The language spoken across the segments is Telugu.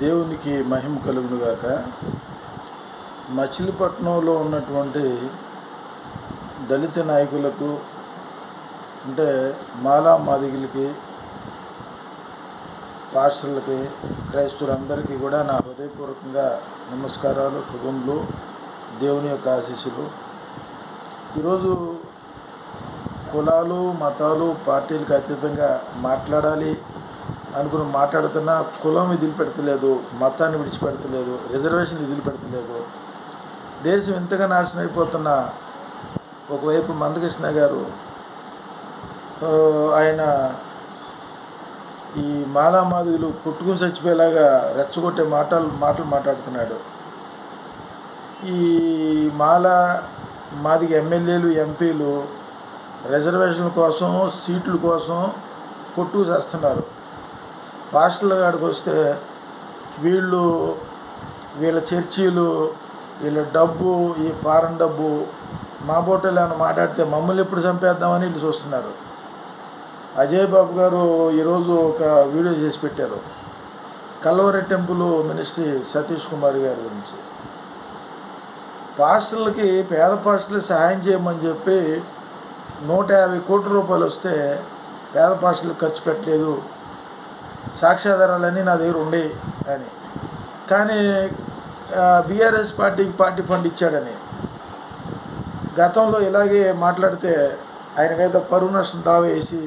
దేవునికి మహిమ కలుగునుగాక మచిలీపట్నంలో ఉన్నటువంటి దళిత నాయకులకు అంటే మాలా మాదిగులకి పాస్టర్లకి క్రైస్తవులందరికీ కూడా నా హృదయపూర్వకంగా నమస్కారాలు శుభములు దేవుని యొక్క ఆశీస్సులు. ఈరోజు కులాలు మతాలు పార్టీలకు అతీతంగా మాట్లాడాలి. అనుకుని మాట్లాడుతున్న కులం వదిలిపెడతలేదు మతాన్ని విడిచిపెడతలేదు రిజర్వేషన్ వదిలిపెడతలేదు. దేశం ఇంతగా నాశనం అయిపోతున్న ఒకవైపు మందకృష్ణ గారు ఆయన ఈ మాలామాదిగులు కొట్టుకుని చచ్చిపోయేలాగా రెచ్చగొట్టే మాటలు మాటలు మాట్లాడుతున్నాడు. ఈ మాల మాదిగ ఎమ్మెల్యేలు ఎంపీలు రిజర్వేషన్ల కోసం సీట్ల కోసం కొట్టుకు చేస్తున్నారు. పాస్టర్ల కాడికి వస్తే వీళ్ళు వీళ్ళ చర్చీలు వీళ్ళ డబ్బు ఈ ఫారెన్ డబ్బు మా బోటలు అని మాట్లాడితే మమ్మల్ని ఎప్పుడు చంపేద్దామని వీళ్ళు చూస్తున్నారు. అజయ్ బాబు గారు ఈరోజు ఒక వీడియో చేసి పెట్టారు. Calvary temple ministry Satish Kumar గారి గురించి. పాస్టర్లకి పేద పాస్టర్లు సహాయం చేయమని చెప్పి నూట యాభై కోట్ల రూపాయలు వస్తే పేద పాస్టర్లు ఖర్చు పెట్టలేదు. సాక్ష్యాధారాలన్నీ నా దగ్గర ఉండే అని. కానీ బీఆర్ఎస్ పార్టీకి పార్టీ ఫండ్ ఇచ్చాడని. గతంలో ఇలాగే మాట్లాడితే ఆయన మీద పరువు నష్టం దావా వేసి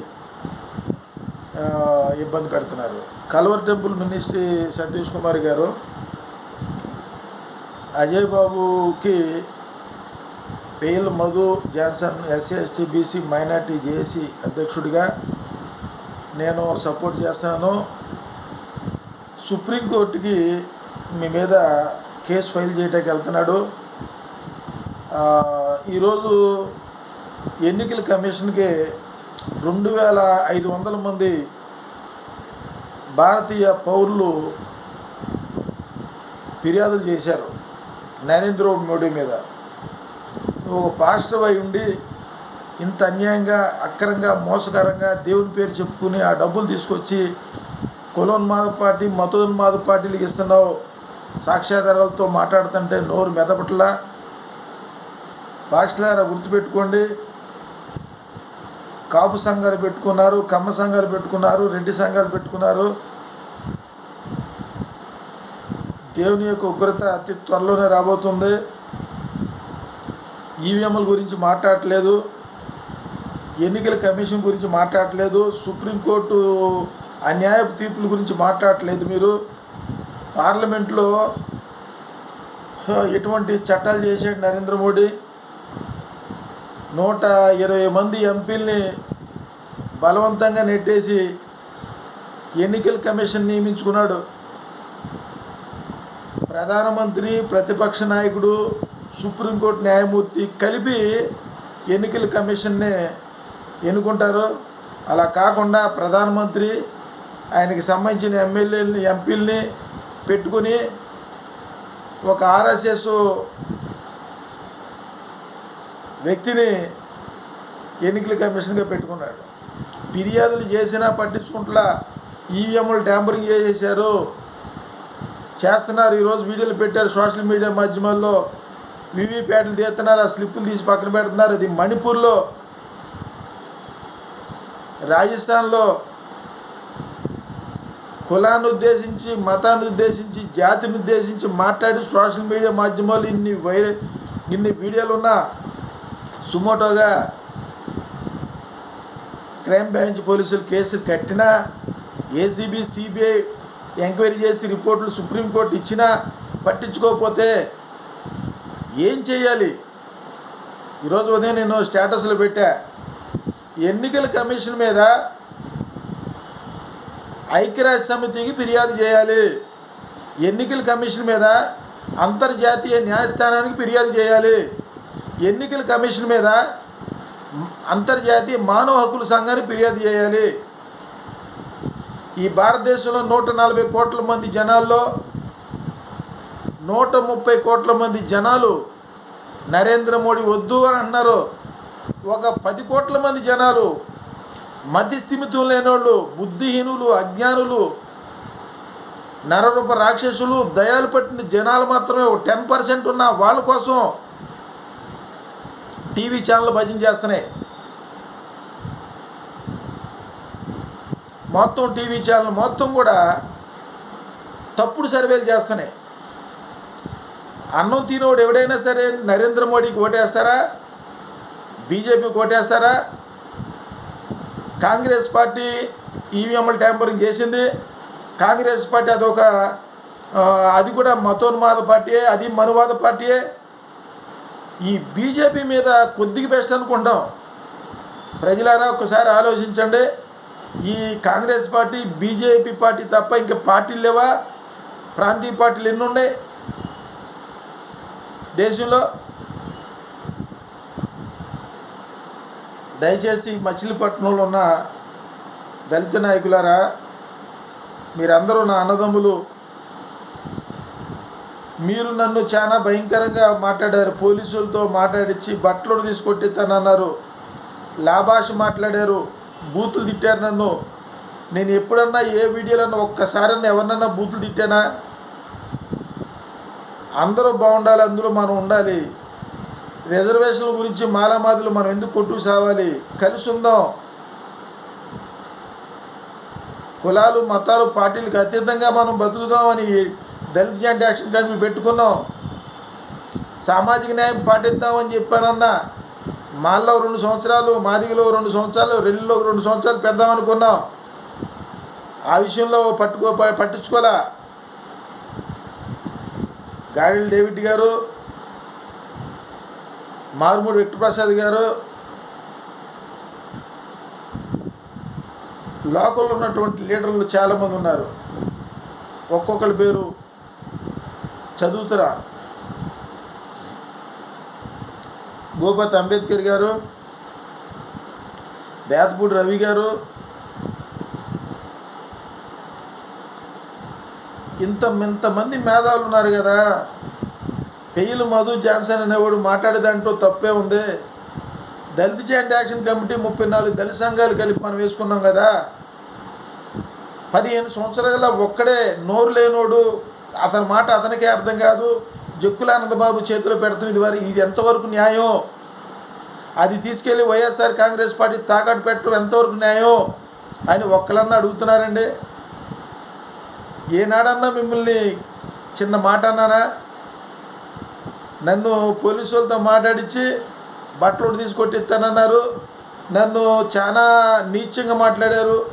ఇబ్బంది పెడుతున్నారు. కల్వర్ టెంపుల్ మినిస్ట్రీ సతీష్ కుమార్ గారు అజయ్ బాబుకి pale Madhu Johnson SC ST BC minority JAC అధ్యక్షుడిగా నేను సపోర్ట్ చేస్తాను. సుప్రీంకోర్టుకి మీ మీద కేసు ఫైల్ చేయడానికి వెళ్తున్నాడు. ఈరోజు ఎన్నికల కమిషన్కి రెండు వేల ఐదు వందల మంది భారతీయ పౌరులు ఫిర్యాదులు చేశారు నరేంద్ర మోడీ మీద. నువ్వు ఒక పాస్టర్ అయి ఉండి ఇంత అన్యాయంగా అక్రంగా మోసకరంగా దేవుని పేరు చెప్పుకుని ఆ డబ్బులు తీసుకొచ్చి కులోన్మాద పార్టీ మతోన్మాద పార్టీలకు ఇస్తున్నావు. సాక్ష్యాధారాలతో మాట్లాడుతుంటే నోరు మెదపట్లా. పాస్టలారా గుర్తుపెట్టుకోండి. కాపు సంఘాలు పెట్టుకున్నారు కమ్మ సంఘాలు పెట్టుకున్నారు రెడ్డి సంఘాలు పెట్టుకున్నారు. దేవుని యొక్క ఉగ్రత అతి త్వరలోనే రాబోతుంది. ఈవీఎంల గురించి మాట్లాడట్లేదు. ఎన్నికల కమిషన్ గురించి మాట్లాడట్లేదు సుప్రీంకోర్టు అన్యాయపు తీర్పుల గురించి మాట్లాడలేదు మీరు. పార్లమెంట్లో ఎటువంటి చట్టాలు చేశాడు నరేంద్ర మోడీ. నూట ఇరవై మంది ఎంపీల్ని బలవంతంగా నెట్టేసి ఎన్నికల కమిషన్ నియమించుకున్నాడు. ప్రధానమంత్రి ప్రతిపక్ష నాయకుడు సుప్రీంకోర్టు న్యాయమూర్తి కలిపి ఎన్నికల కమిషన్ని ఎన్నుకుంటారు? అలా కాకుండా ప్రధానమంత్రి ఆయనకి సంబంధించిన ఎమ్మెల్యేలని ఎంపీలని పెట్టుకుని ఒక ఆర్ఎస్ఎస్ వ్యక్తిని ఎన్నికల కమిషన్గా పెట్టుకున్నాడు. ఫిర్యాదులు చేసినా పట్టించుకుంటలా ఈవీఎంలు ట్యాంపరింగ్ చేసేసారు చేస్తున్నారు. ఈరోజు వీడియోలు పెట్టారు సోషల్ మీడియా మాధ్యమాల్లో. వీవీప్యాట్లు తీస్తున్నారు. ఆ స్లిప్పులు తీసి పక్కన పెడుతున్నారు. ఇది మణిపూర్లో రాజస్థాన్లో కులాన్ని ఉద్దేశించి మతాన్ని ఉద్దేశించి జాతిని ఉద్దేశించి మాట్లాడి సోషల్ మీడియా మాధ్యమాలు ఇన్ని వైర ఇన్ని వీడియోలు ఉన్న సుమోటోగా క్రైమ్ బ్రాంచ్ పోలీసులు కేసులు కట్టినా ఏసీబీ సిబిఐ ఎంక్వైరీ చేసి రిపోర్టులు సుప్రీంకోర్టు ఇచ్చినా పట్టించుకోకపోతే ఏం చేయాలి? ఈరోజు ఉదయం నేను స్టేటస్లో పెట్టా ఎన్నికల కమిషన్ మీద ఐక్యరాజ్య సమితికి ఫిర్యాదు చేయాలి. ఎన్నికల కమిషన్ మీద అంతర్జాతీయ న్యాయస్థానానికి ఫిర్యాదు చేయాలి. ఎన్నికల కమిషన్ మీద అంతర్జాతీయ మానవ హక్కుల సంఘానికి ఫిర్యాదు చేయాలి. ఈ భారతదేశంలో నూట నలభై కోట్ల మంది జనాల్లో నూట ముప్పై కోట్ల మంది జనాలు నరేంద్ర మోడీ వద్దు అని అంటున్నారు ఒక పది కోట్ల మంది జనాలు మతిస్థిమితం లేనోళ్ళు బుద్ధిహీనులు అజ్ఞానులు నరరూప రాక్షసులు దయాలు పట్టిన జనాలు మాత్రమే టెన్ పర్సెంట్ ఉన్న వాళ్ళ కోసం టీవీ ఛానల్ భజన చేస్తున్నాయి. మొత్తం టీవీ ఛానల్ మొత్తం కూడా తప్పుడు సర్వేలు చేస్తున్నాయి. అన్నం తినోడు ఎవడైనా సరే నరేంద్ర మోడీకి ఓటేస్తారా? బీజేపీ కోటేస్తారా? కాంగ్రెస్ పార్టీ ఈవీఎంలు ట్యాంపరింగ్ చేసింది. కాంగ్రెస్ పార్టీ అదొక అది కూడా మతోన్మాద పార్టీయే అది మనువాద పార్టీయే. ఈ బీజేపీ మీద కొద్దిగా బెస్ట్ అనుకుంటాం. ప్రజలారా ఒకసారి ఆలోచించండి. ఈ కాంగ్రెస్ పార్టీ బీజేపీ పార్టీ తప్ప ఇంకా పార్టీలు లేవా? ప్రాంతీయ పార్టీలు ఎన్ని ఉన్నాయి దేశంలో దయచేసి మచిలీపట్నంలో ఉన్న దళిత నాయకులారా మీరందరూ నా అన్నదమ్ములు. మీరు నన్ను చాలా భయంకరంగా మాట్లాడారు. పోలీసులతో మాట్లాడించి బట్టలు తీసుకొట్టిస్తానన్నారు లాభాష మాట్లాడారు. బూతులు తిట్టారు నన్ను. నేను ఎప్పుడన్నా ఏ వీడియోలన్నా ఒక్కసారన్నా ఎవరినన్నా బూతులు తిట్టానా? అందరూ బాగుండాలి అందులో మనం ఉండాలి. రిజర్వేషన్ల గురించి మాలామాదులు మనం ఎందుకు కొట్టు సావాలి? కలిసి ఉందాం. కులాలు మతాలు పార్టీలకు అతీతంగా మనం బతుకుదామని దళిత జాయింట్ యాక్షన్ కమిటీ పెట్టుకున్నాం. సామాజిక న్యాయం పాటిద్దామని చెప్పానన్నా మాల్లో రెండు సంవత్సరాలు మాదిగలో రెండు సంవత్సరాలు రెల్లిలో రెండు సంవత్సరాలు పెడదామనుకున్నాం. ఆ విషయంలో పట్టుకో పట్టించుకోలే. గాడిల్ డేవిడ్ గారు మారుమూడి వెంకటప్రసాద్ గారు లోకల్లో ఉన్నటువంటి లీడర్లు చాలామంది ఉన్నారు. ఒక్కొక్కరి పేరు చదువుతురా? గోపతి అంబేద్కర్ గారు బేతపూడి రవి గారు ఇంత ఇంతమంది మేధావులు ఉన్నారు కదా. పెయిలు మధు జాన్సన్ అనేవాడు మాట్లాడేదంటూ తప్పే ఉంది. దళిత జాయింట్ యాక్షన్ కమిటీ ముప్పై నాలుగు దళిత సంఘాలు కలిపి మనం వేసుకున్నాం కదా. పదిహేను సంవత్సరాల ఒక్కడే నోరు లేనోడు అతని మాట అతనికే అర్థం కాదు. జక్కులానందబాబు చేతిలో పెడతాం ఇది వరకు ఇది ఎంతవరకు న్యాయం? అది తీసుకెళ్ళి వైఎస్ఆర్ కాంగ్రెస్ పార్టీ తాకట్టు పెట్టడం ఎంతవరకు న్యాయం? అని ఒక్కలన్నా అడుగుతున్నారండి. ఏనాడన్నా మిమ్మల్ని చిన్న మాట అన్నానా? నన్ను పోలీసు వాళ్ళతో మాట్లాడించి బట్టలు తీసుకొట్టిస్తానన్నారు. నన్ను చాలా నీచంగా మాట్లాడారు.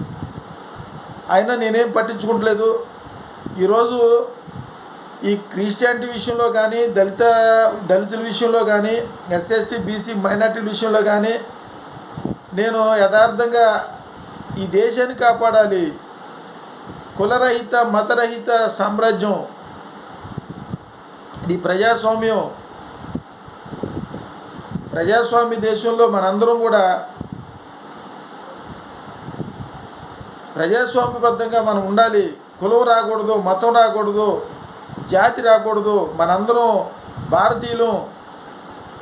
అయినా నేనేం పట్టించుకుంటలేదు. ఈరోజు ఈ క్రిస్టియానిటీ విషయంలో కానీ దళిత దళితుల విషయంలో కానీ ఎస్ఎస్టీ బీసీ మైనార్టీల విషయంలో కానీ నేను యథార్థంగా ఈ దేశాన్ని కాపాడాలి. కులరహిత మతరహిత సామ్రాజ్యం ఇది ప్రజాస్వామ్యం. ప్రజాస్వామ్య దేశంలో మనందరం కూడా ప్రజాస్వామ్యబద్ధంగా మనం ఉండాలి. కులం రాకూడదు మతం రాకూడదు జాతి రాకూడదు. మనందరం భారతీయులు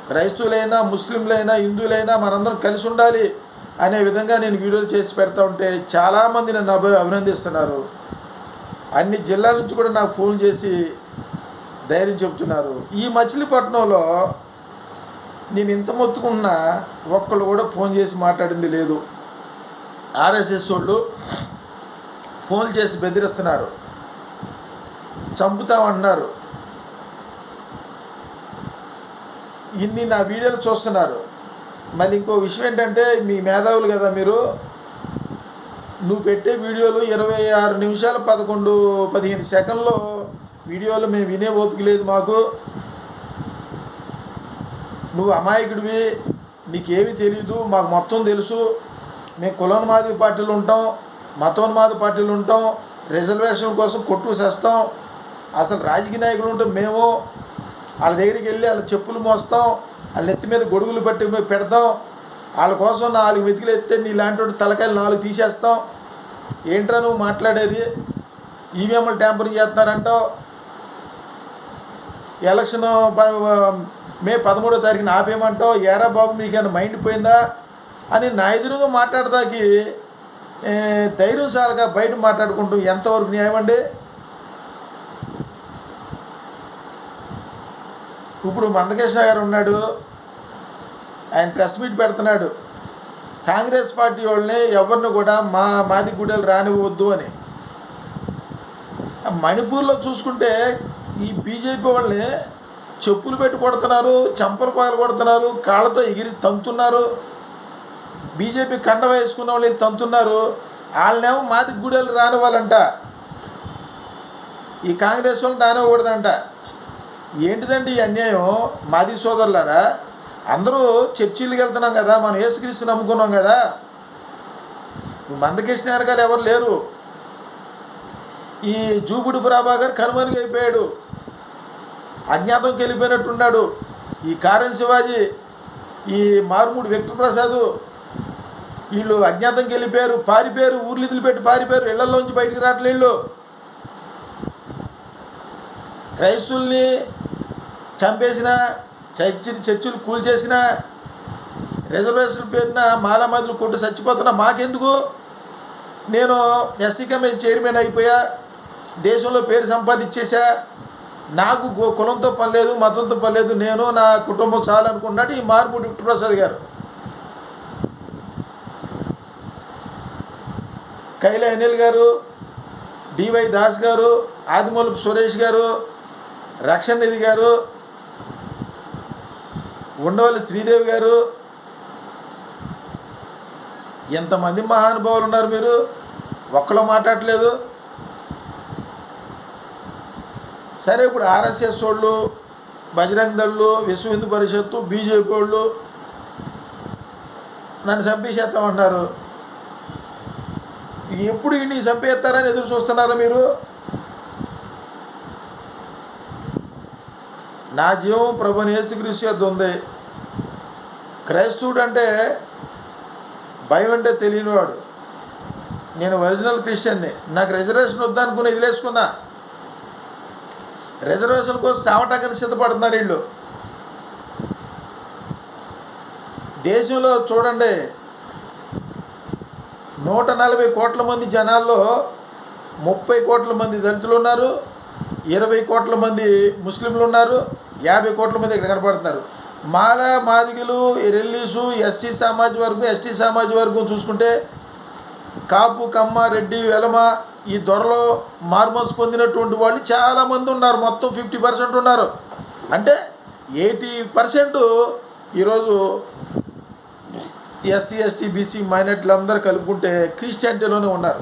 క్రైస్తవులైనా ముస్లింలైనా హిందువులైనా మనందరం కలిసి ఉండాలి అనే విధంగా నేను వీడియోలు చేసి పెడతా ఉంటే చాలామంది నన్ను అభి అభినందిస్తున్నారు. అన్ని జిల్లాల నుంచి కూడా నాకు ఫోన్ చేసి ధైర్యం చెప్తున్నారు ఈ మచిలీపట్నంలో నేను ఇంత మొత్తుకున్నా ఒక్కళ్ళు కూడా ఫోన్ చేసి మాట్లాడింది లేదు. ఆర్ఎస్ఎస్ వాళ్ళు ఫోన్ చేసి బెదిరిస్తున్నారు. చంపుతామన్నారు ఇన్ని నా వీడియోలు చూస్తున్నారు. మళ్ళీ ఇంకో విషయం ఏంటంటే మీ మేధావులు కదా మీరు? నువ్వు పెట్టే వీడియోలు ఇరవై ఆరు నిమిషాలు పదకొండు పదిహేను సెకండ్లో వీడియోలు మేము వినే ఓపిక లేదు మాకు. నువ్వు అమాయకుడివి నీకేమీ తెలియదు మాకు మొత్తం తెలుసు. మేము కులోన్మాది పార్టీలు ఉంటాం మతోన్మాద పార్టీలు ఉంటాం రిజర్వేషన్ కోసం కొట్టు చేస్తాం. అసలు రాజకీయ నాయకులు ఉంటే మేము వాళ్ళ దగ్గరికి వెళ్ళి వాళ్ళ చెప్పులు మోస్తాం వాళ్ళ నెత్తి మీద గొడుగులు పట్టి మేము పెడతాం. వాళ్ళ కోసం నాలుగు వెతికిలు ఎత్తే నీ లాంటి తలకాయలు నాలుగు తీసేస్తాం. ఏంట్రా నువ్వు మాట్లాడేది? ఈవీఎంలు ట్యాంపరింగ్ చేస్తున్నారంటావు. ఎలక్షన్ మే పదమూడో తారీఖున ఆపేయమంటావు ఏరా బాబు మీకేమైనా మైండ్ పోయిందా? అని నా ఎదురుగా మాట్లాడదాకి ధైర్యం సార్గా బయట మాట్లాడుకుంటూ ఎంతవరకు న్యాయం అండి? ఇప్పుడు మందకృష్ణ గారు ఉన్నాడు ఆయన ప్రెస్ మీట్ పెడుతున్నాడు కాంగ్రెస్ పార్టీ వాళ్ళని ఎవరిని కూడా మా మాది గుడెలు రానివ్వద్దు అని. మణిపూర్లో చూసుకుంటే ఈ బీజేపీ వాళ్ళని చెప్పులు పెట్టి కొడుతున్నారు చంపలు పగలు కొడుతున్నారు కాళ్ళతో ఎగిరి తంతున్నారు. బీజేపీ కండ వేసుకున్న వాళ్ళు తంతున్నారు. వాళ్ళనేమో మాది గుడలు రానివ్వాలంట. ఈ కాంగ్రెస్ వాళ్ళు రానివ్వకూడదంట. ఏంటిదండి ఈ అన్యాయం? మాది సోదరులారా అందరూ చర్చిలకు వెళ్తున్నాం కదా మనం యేసుక్రీస్తు నమ్ముకున్నాం కదా. ఇప్పుడు మందకృష్ణ గారు ఎవరు లేరు. ఈ జూపుడు ప్రభాకర్ కనుమరుగైపోయాడు. అజ్ఞాతంకి వెళ్ళిపోయినట్టున్నాడు ఈ కారన్ శివాజీ ఈ మారుమూడి వెంకట ప్రసాద్ వీళ్ళు అజ్ఞాతంకి వెళ్ళిపోయారు పారిపోయారు ఊర్లు పెట్టి పారిపోయారు ఇళ్ళలోంచి బయటికి రావట్లే వీళ్ళు. క్రైస్తుల్ని చంపేసిన చర్చిని చర్చిలు కూల్చేసిన రిజర్వేషన్ పేరున మాలామదులు కొట్టు చచ్చిపోతున్నా మాకెందుకు? నేను ఎస్సీ కమిటీ చైర్మన్ అయిపోయా దేశంలో పేరు సంపాదించేశా నాకు కులంతో పని లేదు మతంతో పని లేదు నేను నా కుటుంబం చాలనుకున్నాడు ఈ మార్పుడి ప్రసాద్ గారు. కైల అనిల్ గారు డివై దాస్ గారు ఆదిమూలపు సురేష్ గారు రక్షణ నిధి గారు ఉండవల్లి శ్రీదేవి గారు. ఎంతమంది మహానుభావులు ఉన్నారు మీరు? ఒక్కలో మాట్లాడలేదు సరే ఇప్పుడు ఆర్ఎస్ఎస్ వాళ్ళు బజరంగ్ దళ్ళు విశ్వ హిందూ పరిషత్తు బీజేపీ వాళ్ళు నన్ను చంపేసేస్తామంటున్నారు ఎప్పుడు ఇన్ని చంపేస్తారని ఎదురు చూస్తున్నారా మీరు? నా జీవం ప్రభుని యేసుక్రీస్తు యొద్ద ఉంది. క్రైస్తవుడు అంటే భయం అంటే తెలియనివాడు. నేను ఒరిజినల్ క్రిస్టియన్ని. నాకు రిజర్వేషన్ వద్దనుకుని వదిలేసుకున్నా. రిజర్వేషన్ కోసం సేవటానికి సిద్ధపడుతున్నారు వీళ్ళు. దేశంలో చూడండి నూట నలభై కోట్ల మంది జనాల్లో ముప్పై కోట్ల మంది దళితులు ఉన్నారు ఇరవై కోట్ల మంది ముస్లింలు ఉన్నారు యాభై కోట్ల మంది ఇక్కడ కనపడుతున్నారు. మాల మాదిగలు రెల్లీసు ఎస్సీ సామాజిక వర్గం ఎస్టీ సామాజిక వర్గం చూసుకుంటే కాపు కమ్మ రెడ్డి వెలమ ఈ దొరలో మార్మోస్ పొందినటువంటి వాళ్ళు చాలామంది ఉన్నారు. మొత్తం ఫిఫ్టీ పర్సెంట్ ఉన్నారు. అంటే ఎయిటీ పర్సెంట్ ఈరోజు ఎస్సీ ఎస్టీ బీసీ మైనార్టీలు అందరూ కలుపుకుంటే క్రిస్టియానిటీలోనే ఉన్నారు.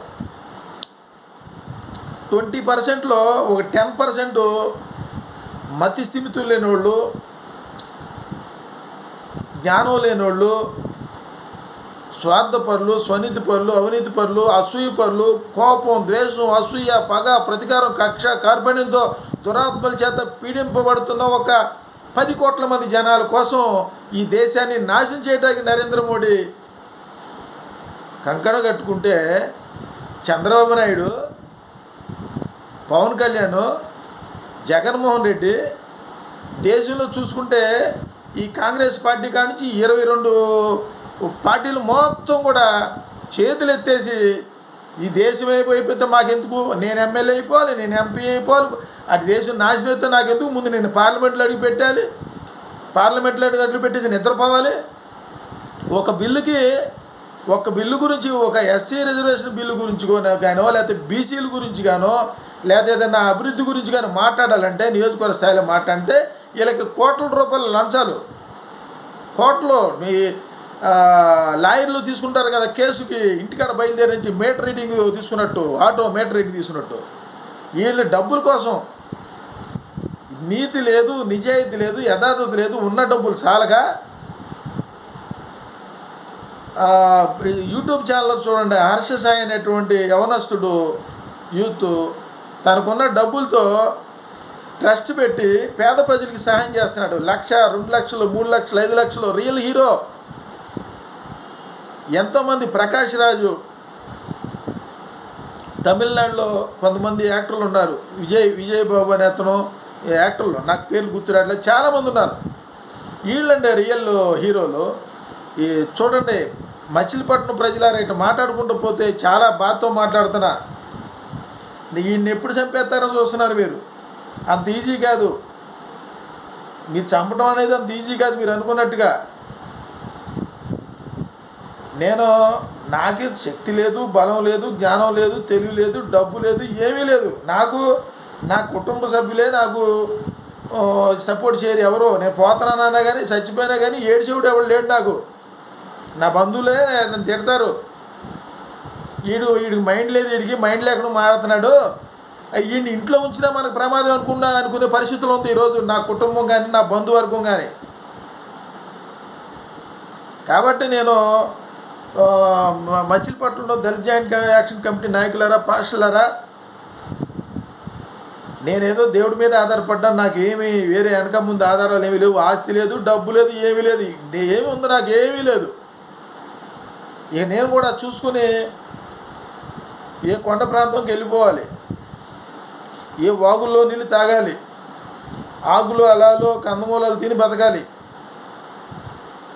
ట్వంటీ పర్సెంట్లో ఒక టెన్ పర్సెంట్ మతి స్థిమితులు లేని వాళ్ళు జ్ఞానం లేని వాళ్ళు స్వార్థపరులు స్వనీతి పరులు అవినీతి పరులు అసూయ పరులు కోపం ద్వేషం అసూయ పగ ప్రతీకారం కక్ష కార్పణ్యంతో దురాత్మల చేత పీడింపబడుతున్న ఒక పది కోట్ల మంది జనాల కోసం ఈ దేశాన్ని నాశనం చేయడానికి నరేంద్ర మోడీ కంకణ కట్టుకుంటే చంద్రబాబు నాయుడు పవన్ కళ్యాణ్ జగన్మోహన్ రెడ్డి దేశంలో చూసుకుంటే ఈ కాంగ్రెస్ పార్టీ కాడి నుంచి ఇరవై రెండు పార్టీలు మొత్తం కూడా చేతులు ఎత్తేసి ఈ దేశం అయిపోయిపోతే మాకెందుకు? నేను ఎమ్మెల్యే అయిపోవాలి నేను ఎంపీ అయిపోవాలి. అటు దేశం నాశనం అయితే నాకెందుకు? ముందు నేను పార్లమెంట్లో అడిగి పెట్టాలి. పార్లమెంట్లో అడిగి అడుగు పెట్టేసి నిద్రపోవాలి. ఒక బిల్లుకి ఒక బిల్లు గురించి ఒక ఎస్సీ రిజర్వేషన్ బిల్లు గురించి కానో గానో లేకపోతే బీసీల గురించి గానో లేదా ఏదైనా అభివృద్ధి గురించి కానీ మాట్లాడాలంటే నియోజకవర్గ స్థాయిలో మాట్లాడితే వీళ్ళకి కోట్ల రూపాయల లంచాలు. కోట్లు మీ లాయర్లు తీసుకుంటారు కదా కేసుకి ఇంటికాడ బయలుదేరి నుంచి మీటర్ రీడింగ్ తీసుకున్నట్టు ఆటో మీటర్ రీడింగ్ తీసుకున్నట్టు. వీళ్ళు డబ్బుల కోసం నీతి లేదు నిజాయితీ లేదు యథార్థత లేదు ఉన్న డబ్బులు చాలగా యూట్యూబ్ ఛానల్లో చూడండి హర్ష సాయి అనేటువంటి యవనస్తుడు యూత్ తనకున్న డబ్బులతో ట్రస్ట్ పెట్టి పేద ప్రజలకి సహాయం చేస్తున్నాడు. లక్ష రెండు లక్షలు మూడు లక్షలు ఐదు లక్షలు రియల్ హీరో. ఎంతోమంది ప్రకాష్ రాజు తమిళనాడులో కొంతమంది యాక్టర్లు ఉన్నారు. విజయ్ విజయ్ బాబు అనే అతను ఈ యాక్టర్లు నాకు పేర్లు గుర్తురాట్లేదు చాలామంది ఉన్నారు. వీళ్ళండి రియల్ హీరోలు. ఈ చూడండి మచిలీపట్నం ప్రజలారా మాట్లాడుకుంటూ పోతే చాలా బాధతో మాట్లాడుతున్నా. ఈయన్ని ఎప్పుడు చంపేస్తారో చూస్తున్నారు మీరు. అంత ఈజీ కాదు. మీరు చంపడం అనేది అంత ఈజీ కాదు మీరు అనుకున్నట్టుగా. నేను నాకే శక్తి లేదు బలం లేదు జ్ఞానం లేదు తెలివి లేదు డబ్బు లేదు ఏమీ లేదు. నాకు నా కుటుంబ సభ్యులే నాకు సపోర్ట్ చేయరు ఎవరు. నేను పోతున్నానన్నా కానీ చచ్చిపోయినా కానీ ఏడ్చేవుడు ఎవడు లేడు నాకు. నా బంధువులే నన్ను తిడతారు. వీడు వీడికి మైండ్ లేదు వీడికి మైండ్ లేకుండా మాడుతున్నాడు వీడిని ఇంట్లో ఉంచినా మనకు ప్రమాదం అనుకున్నా అనుకునే పరిస్థితులు ఉంది ఈరోజు. నా కుటుంబం కానీ నా బంధువర్గం కానీ కాబట్టి నేను మచిలీపట్నంలో దళిత్ జాయింట్ యాక్షన్ కమిటీ నాయకులారా పాస్టర్లారా? నేనేదో దేవుడి మీద ఆధారపడ్డాను నాకు ఏమి వేరే వెనక ముందు ఆధారాలు ఏమీ లేవు ఆస్తి లేదు డబ్బు లేదు ఏమీ లేదు ఏమి ఉంది నాకు ఏమీ లేదు. ఇక నేను కూడా చూసుకుని ఏ కొండ ప్రాంతంకి వెళ్ళిపోవాలి ఏ వాగుల్లో నీళ్ళు తాగాలి ఆకులు అలాలో కందమూలాలు తిని బతకాలి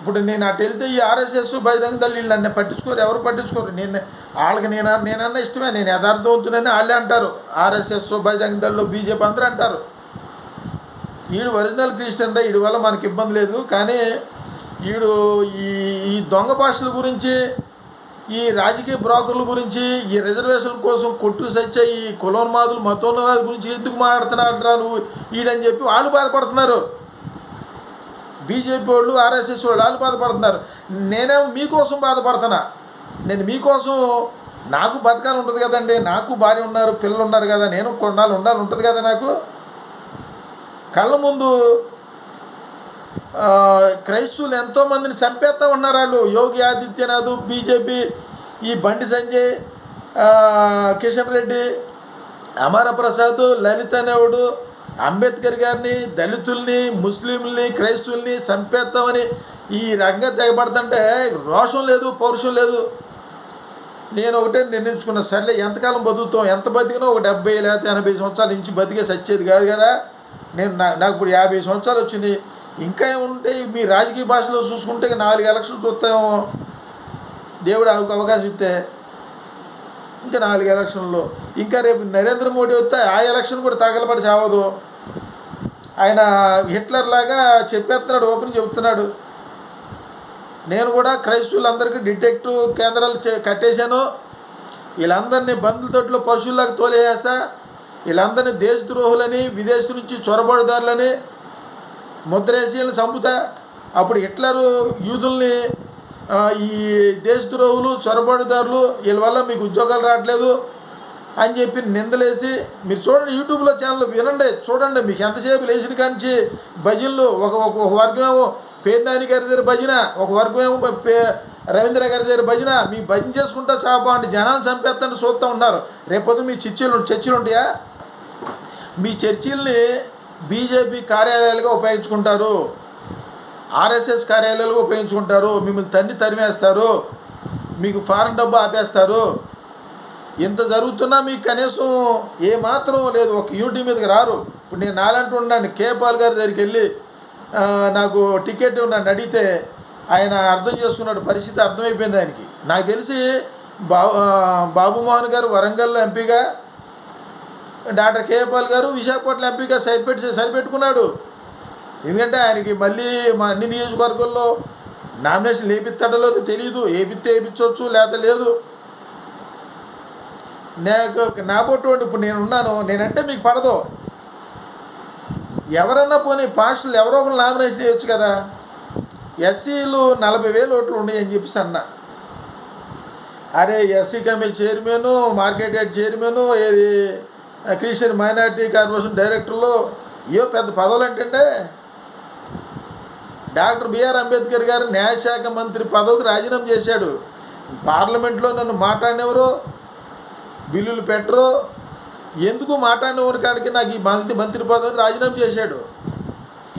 ఇప్పుడు నేను అటు వెళ్తే ఈ ఆర్ఎస్ఎస్ బజరంగ దళ వీళ్ళు నన్ను పట్టించుకోరు ఎవరు పట్టించుకోరు. నేను వాళ్ళకి నేను నేనన్నా ఇష్టమే నేను యథార్థవంతునని వాళ్ళే అంటారు. ఆర్ఎస్ఎస్ బజరంగ దళ్ళు బీజేపీ అందరూ అంటారు. ఈడు ఒరిజినల్ క్రిస్టియన్ రా వీడి వల్ల మనకి ఇబ్బంది లేదు. కానీ వీడు ఈ ఈ దొంగ భాషల గురించి ఈ రాజకీయ బ్రోకర్ల గురించి ఈ రిజర్వేషన్ కోసం కొట్టు సచ్చే ఈ కులోన్మాదులు మతోన్మాదుల గురించి ఎందుకు మాట్లాడుతున్నారా నువ్వు? ఈడని చెప్పి వాళ్ళు బాధపడుతున్నారు. బీజేపీ వాళ్ళు ఆర్ఎస్ఎస్ వాళ్ళు వాళ్ళు బాధపడుతున్నారు. నేనే మీకోసం బాధపడుతున్నా. నేను మీకోసం నాకు బతకాలి ఉంటుంది కదండి. నాకు భార్య ఉన్నారు పిల్లలు ఉన్నారు కదా. నేను కొన్నాళ్ళు ఉండాలి ఉంటుంది కదా నాకు. కళ్ళ ముందు క్రైస్తవులు ఎంతోమందిని చంపేస్తూ ఉన్నారు వాళ్ళు. యోగి ఆదిత్యనాథ్ బీజేపీ ఈ బండి సంజయ్ కిషన్ రెడ్డి అమర ప్రసాద్ లలిత అనేవాడు అంబేద్కర్ గారిని దళితుల్ని ముస్లింల్ని క్రైస్తవుల్ని చంపేస్తామని ఈ రంగం తెగబడుతుంటే రోషం లేదు పౌరుషం లేదు. నేను ఒకటే నిర్ణయించుకున్న సర్లే ఎంతకాలం బతుకుతాం? ఎంత బతికినా ఒక డెబ్బై లేకపోతే ఎనభై సంవత్సరాల నుంచి బతికే సచ్చేది కాదు కదా. నేను నా- నాకు ఇప్పుడు యాభై సంవత్సరాలు వచ్చింది. ఇంకా ఏముంటే మీ రాజకీయ భాషలో చూసుకుంటే నాలుగు ఎలక్షన్లు చూస్తామో దేవుడు అవక- అవకాశం ఇస్తే ఇంకా నాలుగు ఎలక్షన్లు. ఇంకా రేపు నరేంద్ర మోడీ వస్తే ఆ ఎలక్షన్ కూడా తగలబడి చావదు. ఆయన హిట్లర్ లాగా చెప్పేస్తున్నాడు ఓపెన్ చెబుతున్నాడు నేను కూడా క్రైస్తవులందరికీ డిటెక్టివ్ కేంద్రాలు చే కట్టేశాను. వీళ్ళందరినీ బంధుల తొట్లో పశువుల్లాగా తోలేసేస్తా. వీళ్ళందరినీ దేశద్రోహులని విదేశం నుంచి చొరబడిదారులని ముద్రేసీలను చంపుతా. అప్పుడు హిట్లరు యూదుల్ని ఈ దేశద్రోహులు చొరబడిదారులు వీళ్ళ వల్ల మీకు ఉద్యోగాలు రావట్లేదు. అని చెప్పి నిందలేసి మీరు చూడండి యూట్యూబ్లో ఛానల్ వినండి చూడండి మీకు ఎంతసేపు లేచిన కాంచి భజనలు ఒక ఒక ఒక వర్గం పేర్నాని గారి దగ్గర భజన ఒక వర్గమేమో పే రవీంద్ర గారి దగ్గర భజన మీ భజన చేసుకుంటా చాపా అంటే జనాన్ని చంపేస్తాను చూస్తూ ఉన్నారు. రేపొద్దు మీ చర్చిలు చర్చిలు ఉంటాయా? మీ చర్చిల్ని బీజేపీ కార్యాలయాలుగా ఉపయోగించుకుంటారు. ఆర్ఎస్ఎస్ కార్యాలయాలుగా ఉపయోగించుకుంటారు. మిమ్మల్ని తండ్రి తరిమేస్తారు. మీకు ఫారెన్ డబ్బు ఆపేస్తారు. ఇంత జరుగుతున్నా మీకు కనీసం ఏమాత్రం లేదు ఒక యూనిటీ మీదకి రారు. ఇప్పుడు నేను నాలంటూ ఉన్నాను కేపాల్ గారి దగ్గరికి వెళ్ళి నాకు టికెట్ నన్ను అడిగితే ఆయన అర్థం చేసుకున్నాడు పరిస్థితి అర్థమైపోయింది ఆయనకి. నాకు తెలిసి బాబు బాబుమోహన్ గారు వరంగల్లో ఎంపీగా డాక్టర్ కేపాల్ గారు విశాఖపట్నం ఎంపీగా సరిపెట్టి సరిపెట్టుకున్నాడు. ఎందుకంటే ఆయనకి మళ్ళీ మా అన్ని నియోజకవర్గాల్లో నామినేషన్ లేపిస్తాడో లేదో తెలియదు ఏపిస్తే వేయించవచ్చు లేదా లేదు. నాకు నాబోటువంటి ఇప్పుడు నేను ఉన్నాను నేనంటే మీకు పడదు. ఎవరన్నా పోనీ పాస్టర్లు ఎవరో ఒకరు నామినేషన్ చేయొచ్చు కదా. ఎస్సీలు నలభై వేలు ఓట్లు ఉన్నాయి అని చెప్పేసి అన్న. అరే SC committee chairman market head chairman ఏది క్రిస్టియన్ మైనార్టీ కార్పొరేషన్ డైరెక్టర్లు ఏవో పెద్ద పదవులు ఏంటంటే డాక్టర్ బిఆర్ అంబేద్కర్ గారు న్యాయశాఖ మంత్రి పదవికి రాజీనామా చేశాడు. పార్లమెంట్లో నన్ను మాట్లాడినెవరు? బిల్లులు పెట్టరు. ఎందుకు మాట్లాడిన కాడికి నాకు ఈ మంత్రి మంత్రి పదవిని రాజీనామా చేశాడు?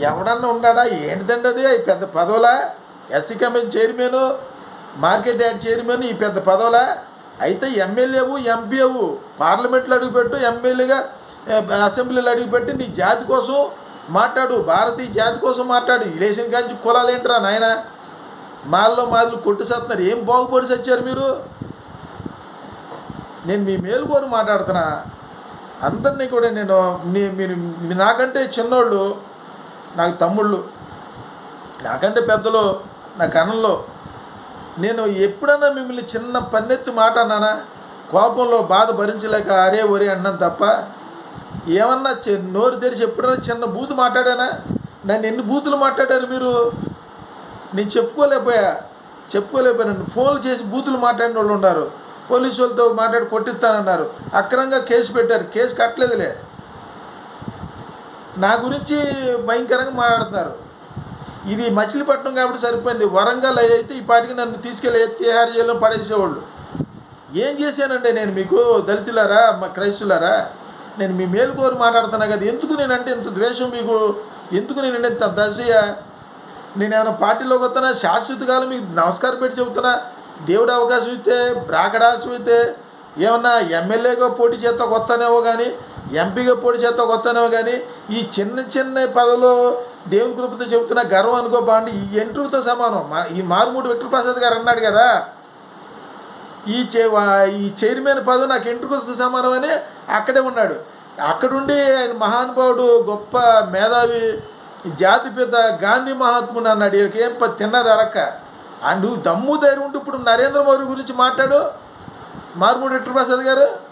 ఎవడన్నా ఉన్నాడా? ఏంటిదండి అది? పెద్ద పదవులా? SC commission chairman market yard chairman ఈ పెద్ద పదవులా? అయితే ఎమ్మెల్యేవు ఎంపీవు పార్లమెంట్లో అడుగుపెట్టు ఎమ్మెల్యేగా అసెంబ్లీలో అడుగుపెట్టి నీ జాతి కోసం మాట్లాడు భారతీయ జాతి కోసం మాట్లాడు. రిలేషన్ కాంచి కులాలు ఏంటరా నాయన? మాల్లో మాదిలు కొట్టు సత్తున్నారు. ఏం బాగుపడి సచ్చారు మీరు? నేను మీ మేలుకోరు మాట్లాడుతున్నా. అందరినీ కూడా నేను మీ- మీరు మీ నాకంటే చిన్నోళ్ళు నాకు తమ్ముళ్ళు నాకంటే పెద్దలు నా కన్నంలో నేను ఎప్పుడన్నా మిమ్మల్ని చిన్న పన్నెత్తి మాట అన్నానా? కోపంలో బాధ భరించలేక అరే ఒరే అన్నాను తప్ప ఏమన్నా నోరు తెరిచి ఎప్పుడైనా చిన్న బూతు మాట్లాడానా? నన్ను ఎన్ని బూతులు మాట్లాడారు మీరు? నేను చెప్పుకోలేకపోయా. చెప్పుకోలేకపోయాను. ఫోన్లు చేసి బూతులు మాట్లాడిన వాళ్ళు ఉన్నారు. పోలీసు వాళ్ళతో మాట్లాడి కొట్టిస్తానన్నారు. అక్రమంగా కేసు పెట్టారు. కేసు కట్టలేదులే. నా గురించి భయంకరంగా మాట్లాడుతున్నారు. ఇది మచిలీపట్నం కాబట్టి సరిపోయింది. వరంగల్ అయితే ఈ పాటికి నన్ను తీసుకెళ్ళి తీహార్ జైల్లో పడేసేవాళ్ళు. ఏం చేశానండి నేను మీకు? దళితులారా? మా క్రైస్తులారా? నేను మీ మేలు కోరి మాట్లాడుతున్నా కదా. ఎందుకు నేనంటే ఇంత ద్వేషం మీకు? ఎందుకు నేనంటే ఇంత దశయ నేను ఏమైనా పార్టీలోకి వస్తున్నా? శాశ్వత కాలం మీకు నమస్కారం పెట్టి చెబుతున్నా? దేవుడు అవకాశం ఇస్తే బ్రాకడాసం ఇస్తే ఏమన్నా ఎమ్మెల్యేగా పోటీ చేత కొత్తనేమో కానీ ఎంపీగా పోటీ చేత కొత్తనేమో కానీ ఈ చిన్న చిన్న పదవులు దేవుని కృపతో చెబుతున్న గర్వం అనుకో బాగుండి ఈ ఎంట్రుతో సమానం. మా ఈ మారుమూడి విక్టర్ ప్రసాద్ గారు అన్నాడు కదా ఈ చే ఈ చైర్మన్ పదవి నాకు ఎంట్రుకలతో సమానం అని అక్కడే ఉన్నాడు. అక్కడుండి ఆయన మహానుభావుడు గొప్ప మేధావి జాతిపిత గాంధీ మహాత్ముడు అన్నాడు. వీళ్ళకి ఏం తిన్నది అరక్క. నువ్వు దమ్ము ధైర్యం ఉంటే ఇప్పుడు నరేంద్ర మోదీ గురించి మాట్లాడు. మార్మూడి విక్టర్ ప్రసాద్ గారు.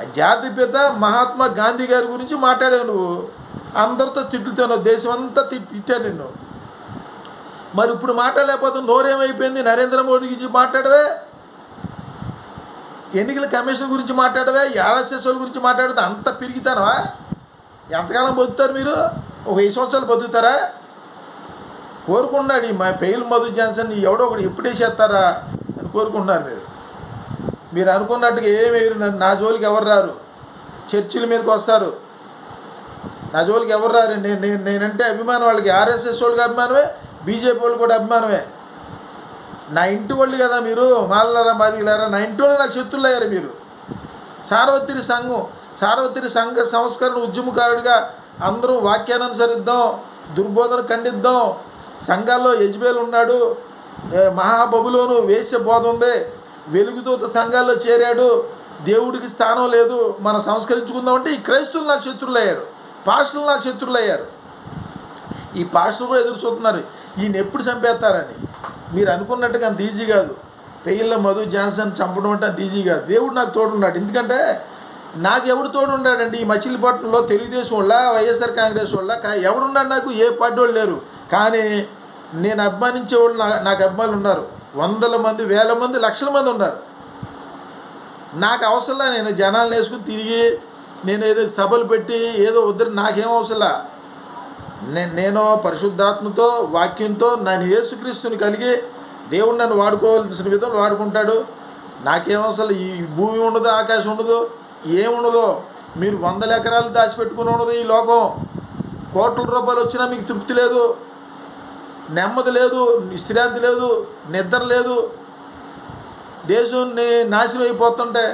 ఆ జాతిపిత మహాత్మా గాంధీ గారి గురించి మాట్లాడావు నువ్వు. అందరితో తిట్టుతున్నావు దేశం అంతా తిట్టి తిట్టాను నిన్ను. మరి ఇప్పుడు మాట్లాడలేకపోతే నోరేమైపోయింది? నరేంద్ర మోడీ గురించి మాట్లాడవే. ఎన్నికల కమిషన్ గురించి మాట్లాడవే. ఆర్ఎస్ఎస్ గురించి మాట్లాడితే అంత పెరిగితానవా ఎంతకాలం బతుకుతారు మీరు? ఒక వెయ్యి సంవత్సరాలు బతుకుతారా? కోరుకున్నాడు ఈ మా పెయిల్ మధు జాన్సన్ ఎవడో ఒకటి ఎప్పుడు చేస్తారా అని కోరుకుంటున్నారు మీరు. మీరు అనుకున్నట్టుగా ఏమి నన్ను నా జోలికి ఎవరు రారు? చర్చిల మీదకి వస్తారు. నా జోలికి ఎవరు రారు? నేను నేను నేనంటే అభిమానం వాళ్ళకి. ఆర్ఎస్ఎస్ వాళ్ళకి అభిమానమే బీజేపీ వాళ్ళు కూడా అభిమానమే. నా ఇంటి వాళ్ళు కదా మీరు మాలరా మాదిగలారా నా ఇంటి వాళ్ళు నాకు శత్రులు అయ్యారు మీరు. సార్వత్రి సంఘం సార్వత్రి సంఘ సంస్కరణ ఉద్యమకారుడిగా అందరూ వాక్యాన్ని అనుసరిద్దాం దుర్బోధన ఖండిద్దాం సంఘాల్లో యజ్బేల్ ఉన్నాడు. మహాబబులోను వేశ్య బోధ ఉంది. వెలుగుదూత సంఘాల్లో చేరాడు. దేవుడికి స్థానం లేదు. మనం సంస్కరించుకుందామంటే ఈ క్రైస్తువులు నాకు శత్రులు అయ్యారు పాస్టులు నాకు శత్రులు అయ్యారు ఈ పాస్టర్లు కూడా ఎదురు చూస్తున్నారు. ఈయన ఎప్పుడు చంపేస్తారని? మీరు అనుకున్నట్టుగా అంత ఈజీ కాదు. పెయిల్ల మధు జాన్సన్ చంపడం అంటే అంత ఈజీ కాదు. దేవుడు నాకు తోడున్నాడు. ఎందుకంటే నాకు ఎవడు తోడున్నాడండి ఈ మచిలీపట్నంలో తెలుగుదేశం వాళ్ళ వైఎస్ఆర్ కాంగ్రెస్ వాళ్ళ కా- ఎవడున్నాడు నాకు? ఏ పార్టీ వాళ్ళు లేరు. కానీ నేను అభిమానించే వాళ్ళు నా నాకు అభిమానులు ఉన్నారు. వందల మంది వేల మంది లక్షల మంది ఉన్నారు. నాకు అవసరంలా నేను జనాలను వేసుకుని తిరిగి నేను ఏదో సభలు పెట్టి ఏదో వద్దరు నాకేం అవసరంలా? నేను నేను పరిశుద్ధాత్మతో వాక్యంతో నేను యేసుక్రీస్తుని కలిగి దేవుడు నన్ను వాడుకోవాల్సిన విధంగా వాడుకుంటాడు. నాకేం అసలు ఈ భూమి ఉండదు ఆకాశం ఉండదు ఏముండదు మీరు వందల ఎకరాలు దాచిపెట్టుకుని ఉండదు ఈ లోకం. కోట్ల రూపాయలు వచ్చినా మీకు తృప్తి లేదు. నెమ్మది లేదు విశ్రాంతి లేదు నిద్ర లేదు. దేశాన్ని నాశనం అయిపోతుంటే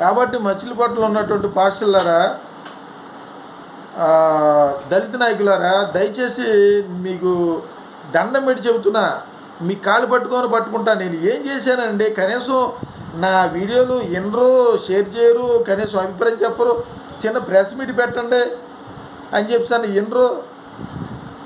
కాబట్టి మచిలీపట్నంలో ఉన్నటువంటి పాస్టర్లారా దళిత నాయకులారా దయచేసి మీకు దండం పెట్టి చెబుతున్నా మీ కాలు పట్టుకొని పట్టుకుంటా. నేను ఏం చేశానండి కనీసం నా వీడియోలు ఎనరు షేర్ చేయరు కనీసం అభిప్రాయం చెప్పరు. చిన్న ప్రెస్ మీట్ పెట్టండి. అని చెప్పాను ఎనరు